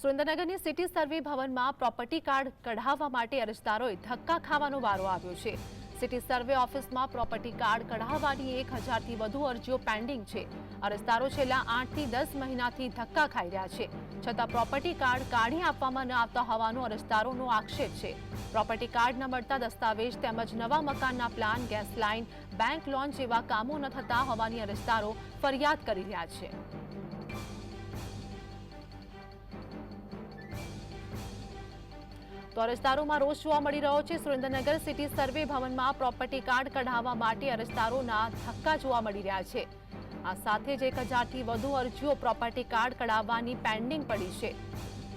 સુરેન્દ્રનગરની city survey ભવનમાં property card કઢાવવા માટે અરજદારોએ ધક્કા ખાવાનો વારો આવ્યો છે. સિટી સર્વે ઓફિસમાં પ્રોપર્ટી કાર્ડ કઢાવવાની એક હજારથી વધુ અરજીઓ પેન્ડિંગ છે. અરજદારો છેલ્લા આઠથી દસ મહિનાથી ધક્કા ખાઈ રહ્યા છે. છતાં પ્રોપર્ટી કાર્ડ કાઢી આપવામાં ન આવતા હોવાનો અરજદારોનો આક્ષેપ છે. પ્રોપર્ટી કાર્ડ ન મળતા દસ્તાવેજ તેમજ નવા મકાનના plan, gas line, bank loan જેવા કામો ન થતા હોવાની અરજદારો ફરિયાદ કરી રહ્યા છે. તો અરજદારોમાં રોષ જોવા મળી રહ્યો છે. સુરેન્દ્રનગર સિટી સર્વે ભવનમાં પ્રોપર્ટી કાર્ડ કઢાવવા માટે અરજદારોના ધક્કા જોવા મળી રહ્યા છે. આ સાથે જ એક હજારથી વધુ અરજીઓ પ્રોપર્ટી કાર્ડ કઢાવવાની પેન્ડિંગ પડી છે.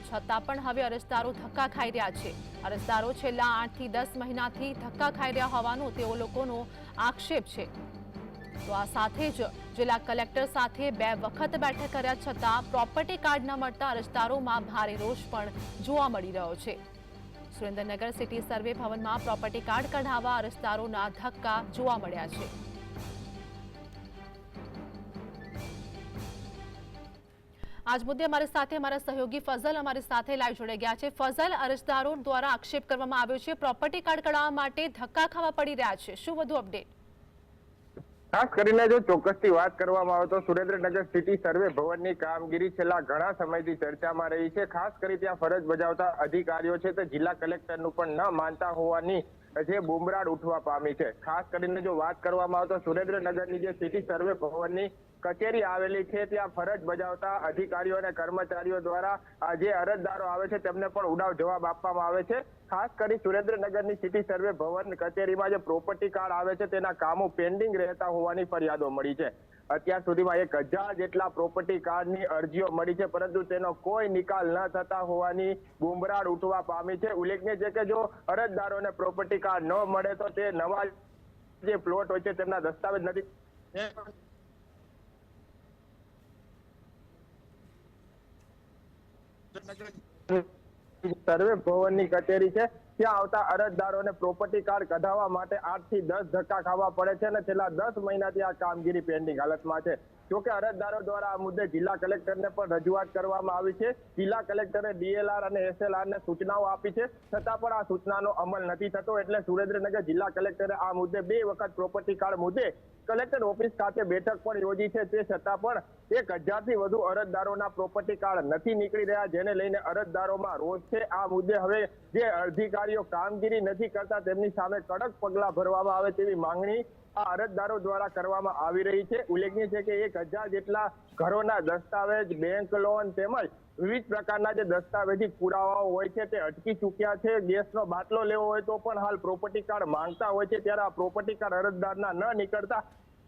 છતાં પણ હવે અરજદારો ધક્કા ખાઈ રહ્યા છે. અરજદારો છેલ્લા આઠથી દસ મહિનાથી ધક્કા ખાઈ રહ્યા હોવાનો તેઓ લોકોનો આક્ષેપ છે. તો આ સાથે જ જિલ્લા કલેક્ટર સાથે બે વખત બેઠક કર્યા છતાં પ્રોપર્ટી કાર્ડ ન મળતા અરજદારોમાં ભારે રોષ પણ જોવા મળી રહ્યો છે. સુરેન્દ્રનગર સિટી સર્વે ભવનમાં પ્રોપર્ટી કાર્ડ કઢાવવા અરજદારોના ધક્કા જોવા મળ્યા છે. આજ મુદ્દે અમારી સાથે અમારા સહયોગી ફઝલ અમારી સાથે લાઈવ જોડાઈ ગયા છે. ફઝલ, અરજદારો દ્વારા આક્ષેપ કરવામાં આવ્યો છે. પ્રોપર્ટી કાર્ડ કઢાવવા માટે ધક્કા ખાવા પડી રહ્યા છે. શું વધુ અપડેટ ખાસ કરીને જો ચોક્કસથી વાત કરવામાં આવે તો સુરેન્દ્રનગર સિટી સર્વે ભવનની કામગીરી છેલ્લા ઘણા સમયથી ચર્ચામાં રહી છે. ખાસ કરી ત્યાં ફરજ બજાવતા અધિકારીઓ છે તે જિલ્લા કલેક્ટરનું પણ ન માનતા હોવાની જે બુમરાડ ઉઠવા પામી છે. ખાસ કરીને જો વાત કરવામાં આવે તો સુરેન્દ્રનગરની જે સિટી સર્વે ભવનની કચેરી આવેલી છે, ત્યાં ફરજ બજાવતા અધિકારીઓ અને કર્મચારીઓ દ્વારા જે અરજદારો આવે છે, તેમને પણ ઉડાવ જવાબ આપવામાં આવે છે. ખાસ કરી સુરેન્દ્રનગરની સિટી સર્વે ભવન કચેરીમાં જે પ્રોપર્ટી કાર્ડ આવે છે, તેના કામો પેન્ડિંગ રહેતા હોવાની ફરિયાદો મળી છે. અત્યાર સુધીમાં એક હજાર જેટલા પ્રોપર્ટી કાર્ડની અરજીઓ મળી છે, પરંતુ તેનો કોઈ નિકાલ ન થતા હોવાની બુમરાળ ઉઠવા પામી છે. ઉલ્લેખનીય છે કે જો અરજદારોને પ્રોપર્ટી કાર્ડ ન મળે તો તે નવા જે પ્લોટ હોય છે, તેમના દસ્તાવેજ નથી. સર્વે ભવનની કચેરી છે. ત્યાં આવતા અરજદારોને પ્રોપર્ટી કાર્ડ કઢાવવા માટે આઠથી દસ ધક્કા ખાવા પડે છે અને છેલ્લા દસ મહિનાથી આ કામગીરી પેન્ડિંગ હાલતમાં છે. જોકે અરજદારો દ્વારા આ મુદ્દે જિલ્લા કલેક્ટરને પણ રજૂઆત કરવામાં આવી છે. જિલ્લા કલેક્ટરે ડીએલઆર અને એસએલઆરને સૂચનાઓ આપી છે. છતાં પણ આ સૂચનાનો અમલ નથી થતો એટલે સુરેન્દ્રનગર જિલ્લા કલેક્ટરે આ મુદ્દે બે વખત પ્રોપર્ટી કાર્ડ મુદ્દે કલેક્ટર ઓફિસ ખાતે બેઠક પણ યોજી છે. તે છતાં પણ એક હજારથી વધુ અરજદારોના પ્રોપર્ટી કાર્ડ નથી નીકળી રહ્યા, જેને લઈને અરજદારોમાં રોષ છે. આ મુદ્દે હવે જે અધિકારીઓ કામગીરી નથી કરતા તેમની સામે કડક પગલાં ભરવામાં આવે તેવી માંગણી આ અરજદારો દ્વારા કરવામાં આવી રહી છે. ઉલ્લેખનીય છે કે હજાર જેટલા ઘરોના દસ્તાવેજ બેંક લોન તેમજ વિવિધ પ્રકારના જે દસ્તાવેજી પુરાવાઓ હોય છે તે અટકી ચૂક્યા છે. ગેસનો બાટલો લેવો હોય તો પણ હાલ પ્રોપર્ટી કાર્ડ માંગતા હોય છે. ત્યારે આ પ્રોપર્ટી કાર્ડ અરજદારના ન નીકળતા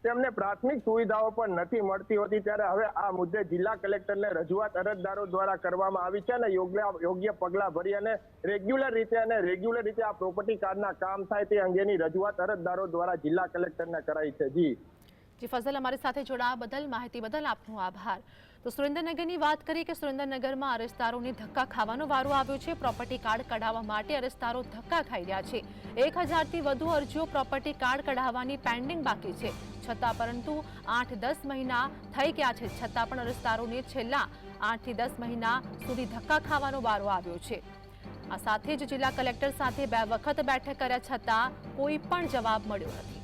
તેમને પ્રાથમિક સુવિધાઓ પણ નથી મળતી હોતી. ત્યારે હવે આ મુદ્દે જિલ્લા કલેક્ટરને રજૂઆત અરજદારો દ્વારા કરવામાં આવી છે અને યોગ્ય યોગ્ય પગલાં ભરી અને રેગ્યુલર રીતે અને રેગ્યુલર રીતે આ પ્રોપર્ટી કાર્ડના કામ થાય તે અંગેની રજૂઆત અરજદારો દ્વારા જિલ્લા કલેક્ટરને કરાઈ છે. જી. જી, ફઝલ, અમારી સાથે જોડાવા બદલ, માહિતી બદલ આપનો આભાર. તો સુરેન્દ્રનગરની વાત કરીએ કે સુરેન્દ્રનગરમાં અરજદારોને ધક્કા ખાવાનો વારો આવ્યો છે. પ્રોપર્ટી કાર્ડ કઢાવવા માટે અરજદારો ધક્કા ખાઈ રહ્યા છે. એક હજારથી વધુ અરજીઓ પ્રોપર્ટી કાર્ડ કઢાવવાની પેન્ડિંગ બાકી છે. છતાં પરંતુ આઠ દસ મહિના થઈ ગયા છે. છતાં પણ અરજદારોને છેલ્લા આઠથી દસ મહિના સુધી ધક્કા ખાવાનો વારો આવ્યો છે. આ સાથે જ જિલ્લા કલેક્ટર સાથે બે વખત બેઠક કર્યા છતાં કોઈ પણ જવાબ મળ્યો નથી.